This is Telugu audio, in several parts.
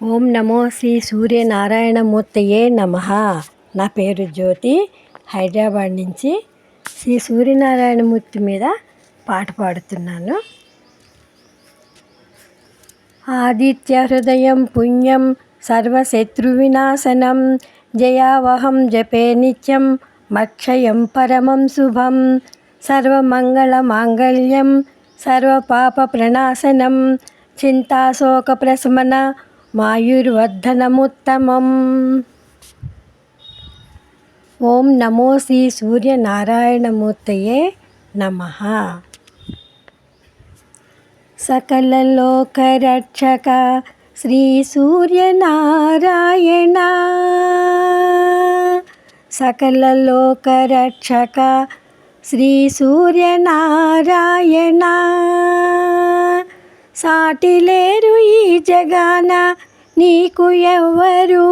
ఓం నమో శ్రీ సూర్యనారాయణమూర్తయే నమ. నా పేరు జ్యోతి. హైదరాబాద్ నుంచి శ్రీ సూర్యనారాయణమూర్తి మీద పాట పాడుతున్నాను. ఆదిత్య హృదయం పుణ్యం సర్వశత్రువినాశనం జయావహం జపే నిత్యం మక్షయం పరమం శుభం సర్వమంగళమాంగళ్యం సర్వపాప ప్రణాశనం చింతాశోక ప్రశమన మాయుర్వర్ధనముత్తమం. ఓం నమో శ్రీ సూర్యనారాయణమూర్తయే నమ. సకలలోకరక్షక శ్రీ సూర్యనారాయణ. సకలలోకరక్షక శ్రీ సూర్యనారాయణ. సాటి లేరు ఈ జగాన నీకు ఎవ్వరు.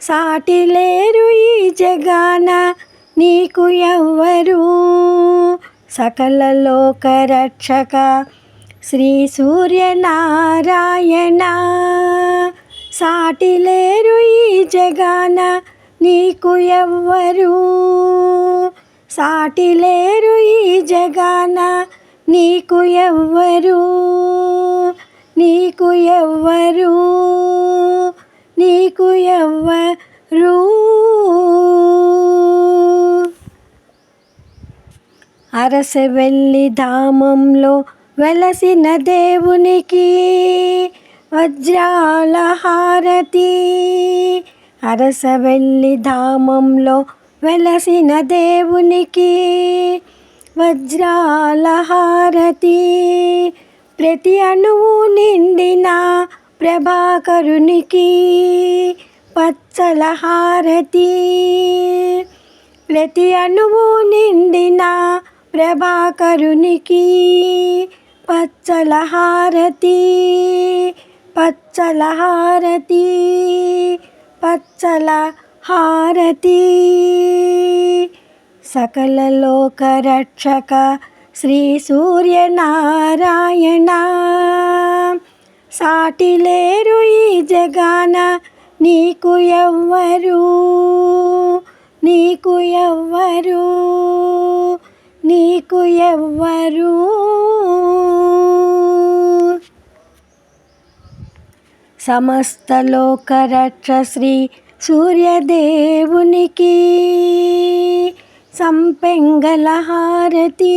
సాటి లేరు ఈ జగాన నీకు ఎవ్వరు. సకల లోక రక్షక శ్రీ సూర్యనారాయణ. సాటి లేరు ఈ జగాన నీకు ఎవ్వరు. సాటి లేరు ఈ జగాన నీకు ఎవ్వరు నీకు ఎవ్వరు నీకు ఎవ్వరు. అరసవెల్లి ధామంలో వెలసిన దేవునికి వజ్రాల హారతి. అరసవెల్లి ధామంలో వెలసిన దేవునికి వజ్రాల హారతి ప్రతి అణువు నిండిన ప్రభాకరునికి పచ్చల హారతి ప్రతి అణువు నిండిన ప్రభాకరునికి పచ్చల హారతి పచ్చల హారతి పచ్చల హారతి సకల లోకరక్షక శ్రీ సూర్యనారాయణ. సాటి లేరు ఈ జగాన నీకు ఎవ్వరు నీకు ఎవ్వరు నీకు ఎవ్వరు. సమస్త లోకరక్ష శ్రీ సూర్యదేవునికి. సంపెంగల హారతి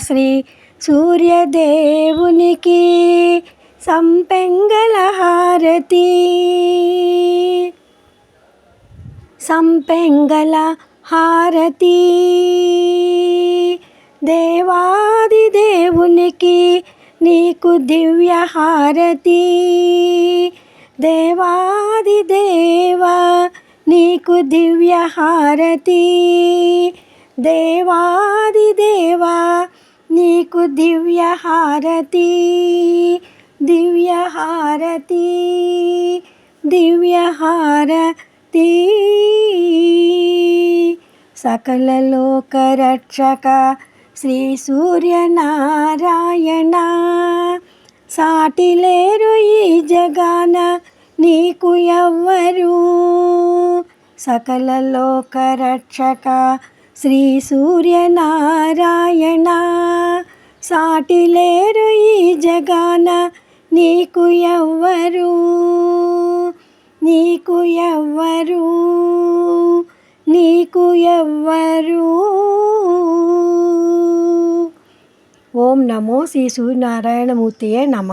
శ్రీ సూర్యదేవునికి సంపెంగల హారతి సంపెంగల హారతి దేవాది దేవునికి నీకు దివ్య హారతి దేవాది దేవు నీకు దివ్య హారతి. దేవాది దేవా నీకు దివ్య హారతి. దివ్య హారతి దివ్య హారతి. సకల లోకరక్షక శ్రీ సూర్యనారాయణ. సాటి లేరు ఈ జగాన నీకు ఎవ్వరు. సకల లోకరక్షక శ్రీ సూర్యనారాయణ. సాటి లేరు ఈ జగాన నీకు ఎవ్వరు నీకు ఎవ్వరు నీకు ఎవ్వరు. ఓం నమో శ్రీ సూర్యనారాయణమూర్తియే నమ.